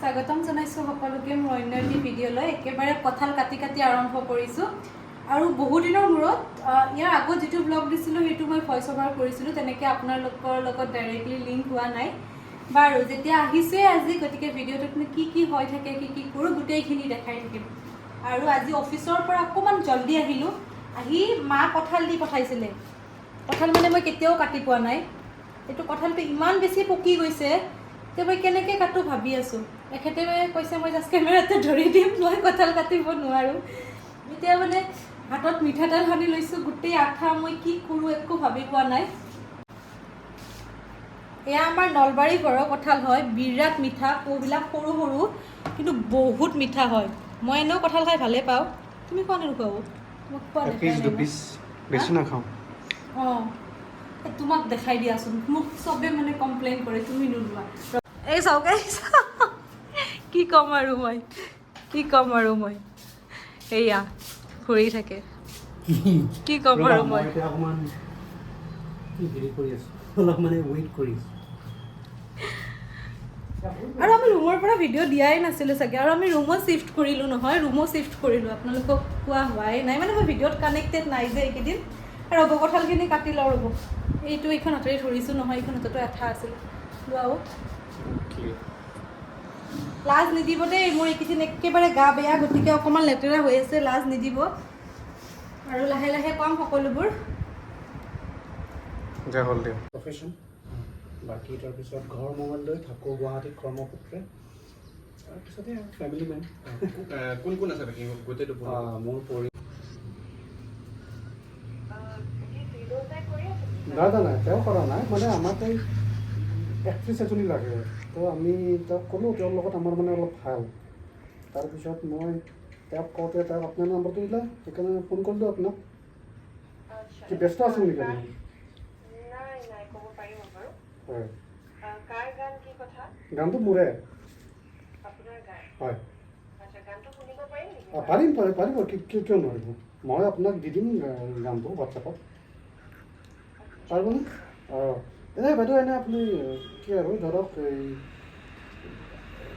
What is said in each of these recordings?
স্বাগতম জনাইছোঁ সকলোকে। মোৰ অন্য এটি ভিডিঅ'লৈ একেবাৰে কঁঠাল কাটি কাটি আৰম্ভ কৰিছোঁ। আৰু বহুদিনৰ মূৰত ইয়াৰ আগত যিটো ব্লগ দিছিলোঁ সেইটো মই ভইচ অভাৰ কৰিছিলোঁ। তেনেকৈ আপোনালোকৰ লগত ডাইৰেক্টলি লিংক হোৱা নাই। বাৰু যেতিয়া আহিছোঁৱে আজি গতিকে ভিডিঅ'টোত নো কি কি হৈ থাকে কি কি কৰোঁ গোটেইখিনি দেখাই থাকিম। আৰু আজি অফিচৰ পৰা অকণমান জল্দি আহিলোঁ। আহি মা কঁঠাল দি পঠাইছিলে। কঁঠাল মানে মই কেতিয়াও কাটি পোৱা নাই। এইটো কঁঠালটো ইমান বেছি পকি গৈছে যে মই কেনেকৈ কাটো ভাবি আছোঁ। এখেতে কৈছে মই জাষ্ট কেমেৰাতে ধৰি দিম মই কঁঠাল কাটিব নোৱাৰোঁ। এতিয়া মানে হাতত মিঠাতেল সানি লৈছোঁ গোটেই আঠা মই কি কৰোঁ একো ভাবি পোৱা নাই। এয়া আমাৰ নলবাৰী ঘৰৰ কঁঠাল হয় বিৰাট মিঠা কোবিলাক সৰু সৰু কিন্তু বহুত মিঠা হয়। মই এনেও কঁঠাল খাই ভালেই পাওঁ। তুমি খোৱা নে নোখোৱা অ'? মোক খোৱা এক দেখাই পিচ নাই দু মই। বেছি নাখাওঁ। অঁ। তোমাক দেখাই দিয়াচোন। মোক চবে মানে কমপ্লেইন কৰে তুমি নোলোৱা। এই চাওক এই চাওক। কি ক'ম আৰু মই কি ক'ম আৰু মই এয়া ঘূৰি থাকে। কি ক'ম আৰু মই মানে ৱেইট কৰি আছোঁ। আৰু আমি ৰুমৰ পৰা ভিডিঅ' দিয়াই নাছিলোঁ চাগে। আৰু আমি ৰুমত শ্বিফ্ট কৰিলোঁ নহয় ৰুমো শ্বিফ্ট কৰিলোঁ। আপোনালোকক কোৱা হোৱাই নাই। মানে মই ভিডিঅ'ত কানেক্টেড নাই যে এইকেইদিন। আৰু ৰ'ব কঁঠালখিনি কাটি লওঁ ৰ'ব। এইটো এইখন হাতেৰে ধৰিছোঁ নহয় এইখন হাততো এঠা আছিল। লোৱাও। লাজ নিদিব দেই মোৰ এইকেইদিন একেবাৰে গা বেয়া গতিকে অকণমান লেতেৰা হৈ আছে লাজ নিদিব। আৰু লাহে লাহে ক'ম সকলোবোৰ। প্ৰফেশ্যন বাকী তাৰপিছত ঘৰ মোবাইল লৈ থাকোঁ গুৱাহাটীত কৰ্মসূত্ৰে। তাৰপিছতে ফেমিলি মেন কোন কোন আছে বাকী? গোটেইটো? মোৰ পৰি নাই তেওঁ কৰা নাই। মানে আমাক এই এক্ট্ৰেছ এজনী লাগে। তো আমি তেওঁক ক'লোঁ তেওঁৰ লগত আমাৰ মানে অলপ ভাল। তাৰপিছত মই তেওঁক কওঁতে তেওঁক আপোনাৰ নম্বৰটো দিলে সেইকাৰণে ফোন কৰিলোঁ আপোনাক। কি ব্যস্ত আছিল নেকি আপুনি হয়। গানটো মোৰে। হয়। পাৰিম পাৰিম পাৰিম পাৰিব কিয় নোৱাৰিব? মই আপোনাক দি দিম গানটো হোৱাটছএপত পাৰিবনে? অঁ।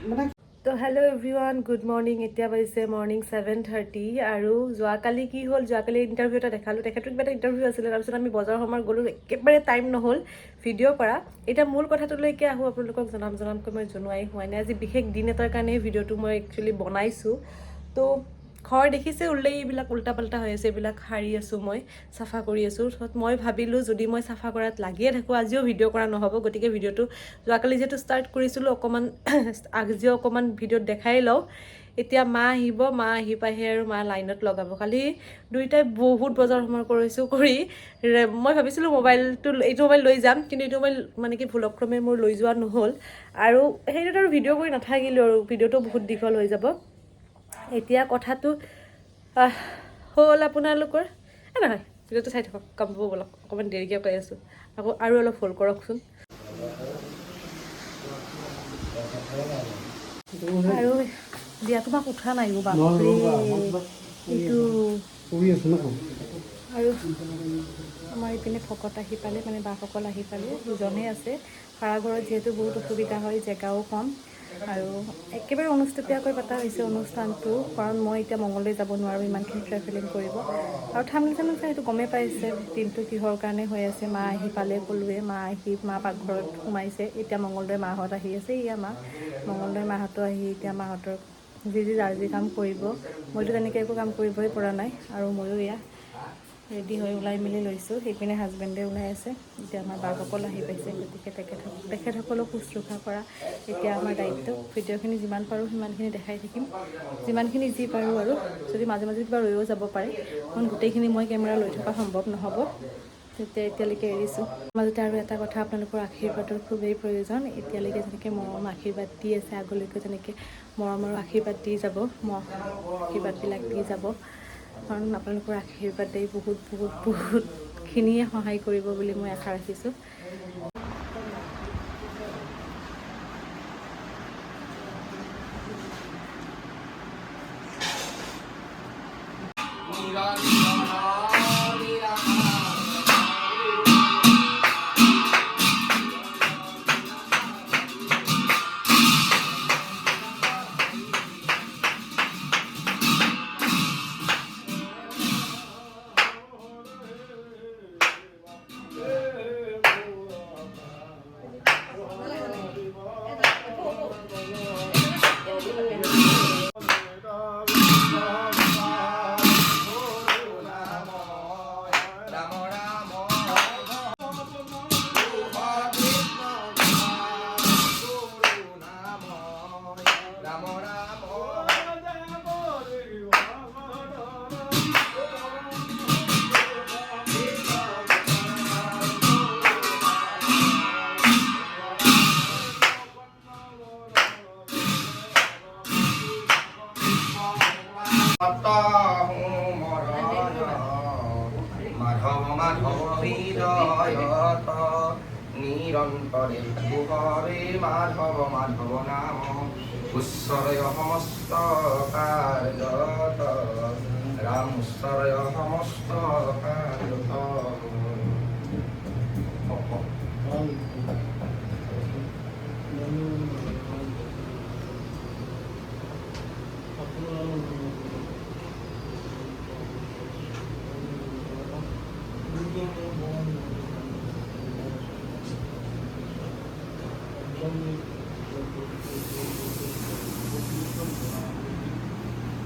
মানে তো হেল্ল' এভৰিৱান গুড মৰ্ণিং এতিয়া বাজিছে মৰ্ণিং ছেভেন থাৰ্টি আৰু যোৱাকালি কি হ'ল? যোৱাকালি ইণ্টাৰভিউ এটা দেখালোঁ। তেখেতৰ কিবা এটা ইণ্টাৰভিউ আছিলে, তাৰপিছত আমি বজাৰ সমাৰ গ'লোঁ, একেবাৰে টাইম নহ'ল ভিডিঅ' কৰা। এতিয়া মূল কথাটোলৈকে আহোঁ, আপোনালোকক জনাম জনামকৈ মই জনোৱাই হোৱা নাই। আজি বিশেষ দিন এটাৰ কাৰণে ভিডিঅ'টো মই একচুৱেলি বনাইছোঁ। তো ঘৰ দেখিছে ওলাই এইবিলাক উল্টা পাল্টা হৈ আছে এইবিলাক সাৰি আছোঁ মই চাফা কৰি আছোঁ। মই ভাবিলোঁ যদি মই চাফা কৰাত লাগিয়ে থাকোঁ আজিও ভিডিঅ' কৰা নহ'ব গতিকে ভিডিঅ'টো যোৱাকালি যিহেতু ষ্টাৰ্ট কৰিছিলোঁ অকণমান আজিও অকণমান ভিডিঅ'ত দেখাই লওঁ। এতিয়া মা আহিব মা আহি পাইহে আৰু মা লাইনত লগাব। কালি দুয়োটাই বহুত বজাৰ সমাৰ কৰিছোঁ কৰি মই ভাবিছিলোঁ মোবাইলটো এইটো মোবাইল লৈ যাম কিন্তু এইটো মোবাইল মানে কি ভুলক্ৰমে মোৰ লৈ যোৱা নহ'ল। আৰু সেইটোত আৰু ভিডিঅ' কৰি নাথাকিলোঁ আৰু ভিডিঅ'টো বহুত দীঘল হৈ যাব। এতিয়া কথাটো হ'ল আপোনালোকৰ? নহয় ভিডিঅ'টো চাই থাকক কাম পাব ব'লক অকণমান দেৰিকৈ কৈ আছোঁ। আকৌ আৰু অলপ হ'ল কৰকচোন। আৰু দিয়া তোমাক উঠা নাই এইটো আৰু আমাৰ ইপিনে ভকত আহি পালে মানে বাসকল আহি পালে দুজনেই আছে। ভাড়াঘৰত যিহেতু বহুত অসুবিধা হয় জেগাও কম। আৰু একেবাৰে অনুষ্টুপীয়াকৈ পতা হৈছে অনুষ্ঠানটো কাৰণ মই এতিয়া মঙললৈ যাব নোৱাৰোঁ ইমানখিনি ট্ৰেভেলিং কৰিব। আৰু ঠামিল চামিল চাই সেইটো গমেই পাইছে দিনটো কিহৰ কাৰণে হৈ আছে মা আহি পালে ক'লোৱে মা আহি মা পাকঘৰত সোমাইছে এতিয়া মঙলদৈ মাহঁত আহি আছে ইয়া মা। মঙলদৈ মাহঁতো আহি এতিয়া মাহঁতৰ যি যি যাৰ যি কাম কৰিব মইতো তেনেকৈ একো কাম কৰিবই পৰা নাই আৰু ময়ো এয়া ৰেডি হৈ ওলাই মেলি লৈছোঁ। সেইপিনে হাজবেণ্ডে ওলাই আছে। এতিয়া আমাৰ বাৰসকল আহি পাইছে। গতিকে তেখেত তেখেতসকলক শুশ্ৰূষা কৰা এতিয়া আমাৰ দায়িত্ব। ভিডিঅ'খিনি যিমান পাৰোঁ সিমানখিনি দেখাই থাকিম। যিমানখিনি যি পাৰোঁ আৰু যদি মাজে মাজে কিবা ৰৈও যাব পাৰে কাৰণ গোটেইখিনি মই কেমেৰা লৈ থকা সম্ভৱ নহ'ব। তেতিয়া এতিয়ালৈকে এৰিছোঁ। মাজতে আৰু এটা কথা আপোনালোকৰ আশীৰ্বাদৰ খুবেই প্ৰয়োজন। এতিয়ালৈকে যেনেকৈ মৰম আশীৰ্বাদ দি আছে আগলৈকে যেনেকৈ মৰম আৰু আশীৰ্বাদ দি যাব ম আশীৰ্বাদবিলাক দি যাব। কাৰণ আপোনালোকৰ আশীৰ্বাদেই বহুত বহুত বহুতখিনিয়ে সহায় কৰিব বুলি মই আশা ৰাখিছোঁ। নিরন্তরে গুহরে মাধব মাধব নাম। ঈশ্বরয় সমস্ত কার্যত রাম ঈশ্বরয় সমস্ত কার্যত Thank you.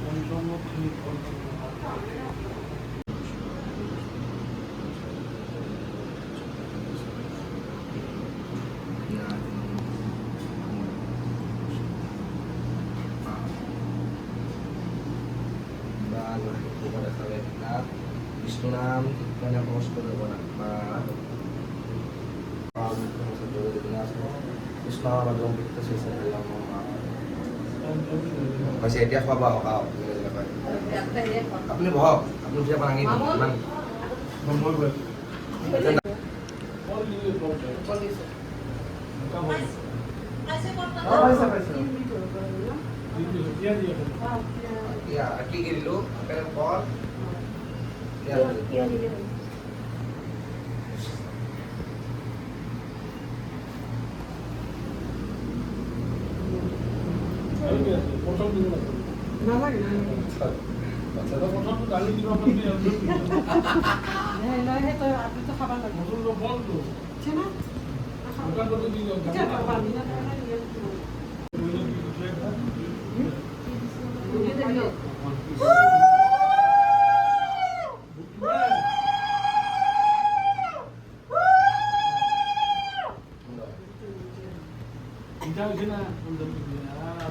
পঞ্চম kalian nah, পর্যন্ত Islam, banyak kos banyak orang. Bismillahirrahmanirrahim kita susah dalam masih dia apa bawa kau? Apa bawa? Siapa nangis? Mamul. Mamul ber. Ya, aquí lo, pero por. Ya, ya, ya. 게 보상비는 날라게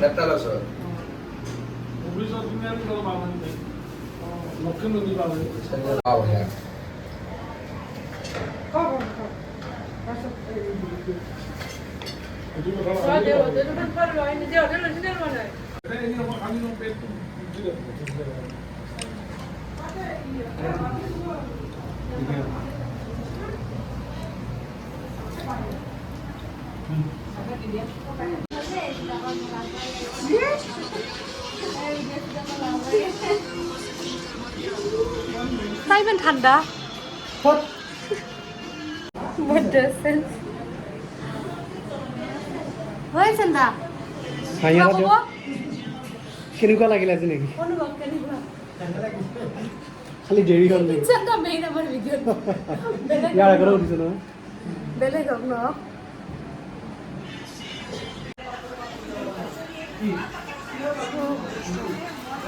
నెట్టాల sir ముఖ్యమంత్రి ঠান্ডা? হয়েছেন দা কেনেকুৱা লাগিলে আজি নেকি? খালি দেৰি হ'ল ইয়াৰ আগতে উঠিছে নহয়। বেলেগ হওক ন? Thank.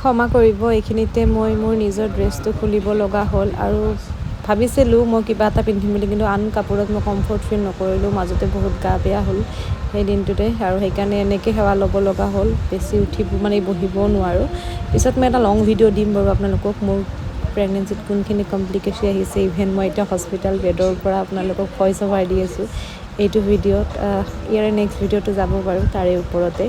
ক্ষমা কৰিব এইখিনিতে মই মোৰ নিজৰ ড্ৰেছটো খুলিব লগা হ'ল আৰু ভাবিছিলোঁ মই কিবা এটা পিন্ধিম বুলি কিন্তু আন কাপোৰত মই কমফৰ্ট ফিল নকৰিলোঁ মাজতে বহুত গা বেয়া হ'ল সেই দিনটোতে আৰু সেইকাৰণে এনেকৈ সেৱা ল'ব লগা হ'ল বেছি উঠিব মানে বহিবও নোৱাৰোঁ। পিছত মই এটা লং ভিডিঅ' দিম বাৰু আপোনালোকক মোৰ প্ৰেগনেঞ্চিত কোনখিনি কমপ্লিকেশ্যন আহিছে ইভেন মই এতিয়া হস্পিটেল বেডৰ পৰা আপোনালোকক ভইচ অভাৰ দি আছোঁ। এইটো ভিডিঅ'ত ইয়াৰে নেক্সট ভিডিঅ'টো যাব বাৰু তাৰে ওপৰতে।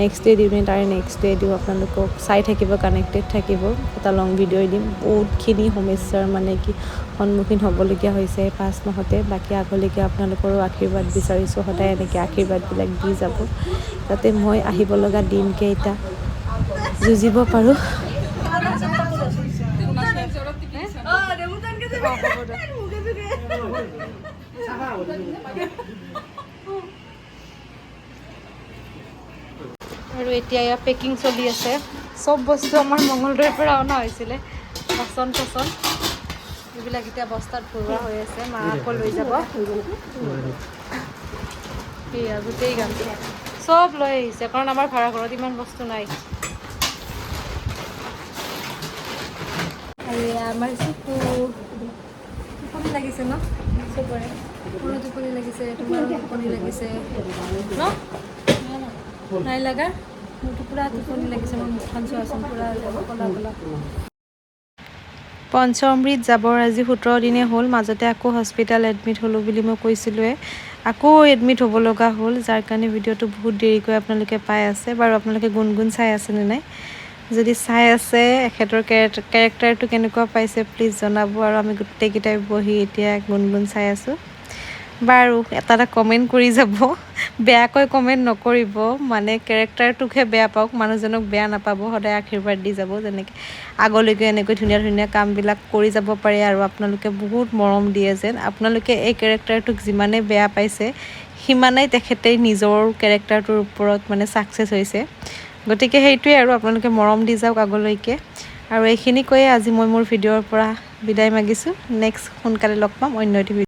নেক্সট ডে দিওঁ তাৰে নেক্সট ডে দিওঁ আপোনালোকক চাই থাকিব কানেক্টেড থাকিব এটা লং ভিডিঅ' দিম। বহুতখিনি সমস্যাৰ মানে কি সন্মুখীন হ'বলগীয়া হৈছে এই পাঁচ মাহতে। বাকী আগলৈকে আপোনালোকৰো আশীৰ্বাদ বিচাৰিছোঁ সদায় এনেকৈ আশীৰ্বাদবিলাক দি যাব। যাতে মই আহিব লগা দিনকেইটা যুঁজিব পাৰোঁ। আৰু এতিয়া ইয়াত পেকিং চলি আছে। চব বস্তু আমাৰ মঙলদৈৰ পৰা অনা হৈছিলে। বাচন চাচন, এইবিলাক এতিয়া বস্তাত ভৰোৱা হৈ আছে। মা আকৌ লৈ যাব। সেয়া গোটেই গানটো চব লৈ আহিছে, কাৰণ আমাৰ ভাড়া ঘৰত ইমান বস্তু নাই। আৰু আমাৰ চকু। টোপনি লাগিছে ন? মোৰো টোপনি লাগিছে তোমাৰো টোপনি লাগিছে। ন? নাই মোৰতো টোপনি লাগিছে মুখখন চোৱাচোন ক'লা ক'লা। পঞ্চমৃত যাবৰ আজি সোতৰ দিনে হ'ল মাজতে আকৌ হস্পিটেল এডমিট হ'লোঁ বুলি মই কৈছিলোঁৱে আকৌ এডমিট হ'ব লগা হ'ল যাৰ কাৰণে ভিডিঅ'টো বহুত দেৰিকৈ আপোনালোকে পাই আছে। বাৰু আপোনালোকে গুণগুণ চাই আছেনে নাই? যদি চাই আছে, এখেতৰ কেৰেক্টাৰ কেৰেক্টাৰটো কেনেকুৱা পাইছে প্লিজ জনাব আৰু আমি গোটেইকেইটাই বহি এতিয়া গুণগুণ চাই আছোঁ। বাৰু, এটা এটা কমেণ্ট কৰি যাব। বেয়াকৈ কমেণ্ট নকৰিব মানে কেৰেক্টাৰটোকহে বেয়া পাওক, মানুহজনক বেয়া নাপাব, সদায় আশীৰ্বাদ দি যাব, যেনেকৈ আগলৈকে এনেকৈ ধুনীয়া ধুনীয়া কামবিলাক কৰি যাব পাৰে আৰু আপোনালোকে বহুত মৰম দিয়ে যেন। আপোনালোকে এই কেৰেক্টাৰটোক যিমানেই বেয়া পাইছে, সিমানেই তেখেতে নিজৰ কেৰেক্টাৰটোৰ ওপৰত মানে ছাকচেছ হৈছে। গতিকে সেইটোৱে আৰু আপোনালোকে মৰম দি যাওক আগলৈকে। আৰু এইখিনি কৈয়ে আজি মই মোৰ ভিডিঅ'ৰ পৰা বিদায় মাগিছোঁ। নেক্সট সোনকালে লগ পাম অন্য এটি